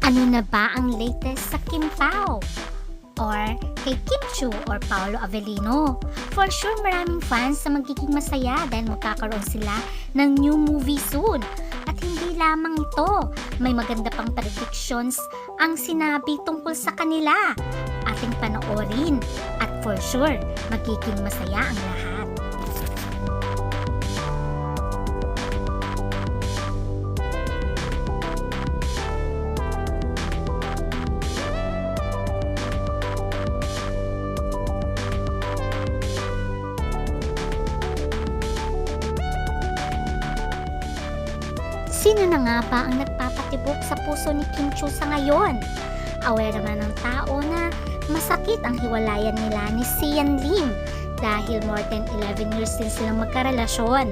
Ano na ba ang latest sa Kim Pao? Or kay Kim Chu or Paolo Avellino? For sure maraming fans na magiging masaya dahil magkakaroon sila ng new movie soon. At hindi lamang ito, may maganda pang predictions ang sinabi tungkol sa kanila. Ating panoorin at for sure magiging masaya ang lahat. Sino na nga ba ang nagpapatibok sa puso ni Kim Chu sa ngayon? Aware naman ng tao na masakit ang hiwalayan nila ni Sian Lim dahil more than 11 years din silang magkarelasyon.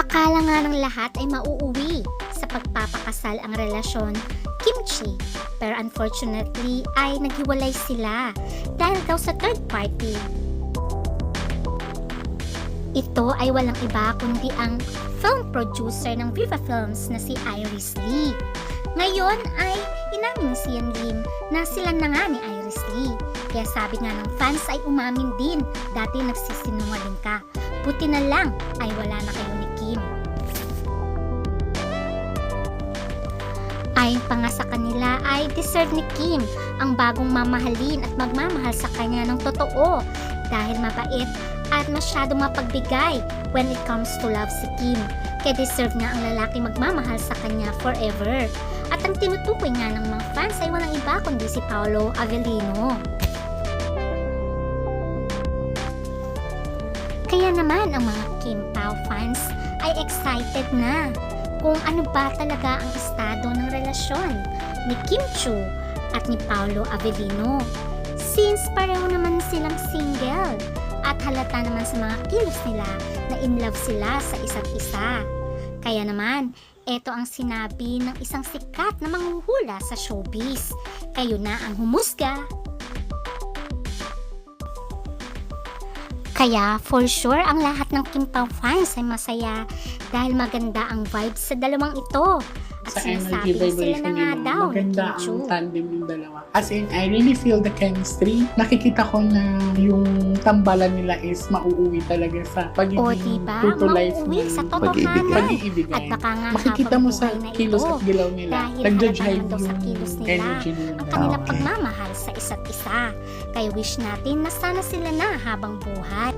Akala nga ng lahat ay mauuwi sa pagpapakasal ang relasyon kimchi pero unfortunately ay naghiwalay sila dahil daw sa third party. Ito ay walang iba kundi ang film producer ng Viva Films na si Iris Lee. Ngayon ay inamin ni Sian Lim na sila na nga ni Iris Lee. Kaya sabi nga ng fans ay umamin din, dati nagsisinungaling ka. Buti na lang ay wala na kayo ni Kim. Ayon pa nga sa kanila ay deserve ni Kim ang bagong mamahalin at magmamahal sa kanya ng totoo dahil mabait at masyadong mapagbigay when it comes to love si Kim. Kaya deserve niya ang lalaki magmamahal sa kanya forever. At ang tinutukoy nga ng mga fans ay walang iba kundi si Paolo Avellino. Kaya naman ang mga Kim Pao fans ay excited na kung ano ba talaga ang estado ng relasyon ni Kim Chu at ni Paolo Avellino. Since pareho naman silang single at halata naman sa mga kilos nila na in love sila sa isa't isa. Kaya naman, ito ang sinabi ng isang sikat na manghuhula sa showbiz. Kayo na ang humusga. Kaya for sure ang lahat ng Kim Pao fans ay masaya dahil maganda ang vibes sa dalawang ito. At sa energy vibration na nga nila. daw Maganda ang tandem yung dalawa. As in, I really feel the chemistry. Nakikita ko na yung tambalan nila is mauuwi talaga sa pagiging O diba, true to life ng sa Pag-ibig. totohanan. At baka nga Makikita mo sa kilos ito, at gilaw nila. daw sa yung kilos nila energy nila. ang kanilang Okay. pagmamahal sa isa't isa. Kaya wish natin na sana sila na habang buhay.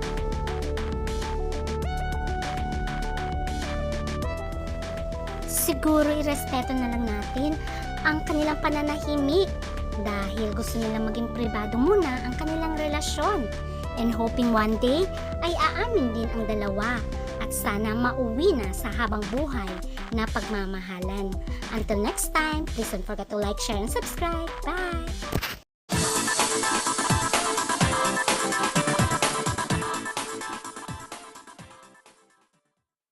Siguro irespeto na lang natin ang kanilang pananahimik dahil gusto nilang maging pribado muna ang kanilang relasyon. And hoping one day ay aamin din ang dalawa at sana mauwi na sa habang buhay na pagmamahalan. Until next time, please don't forget to like, share, and subscribe. Bye!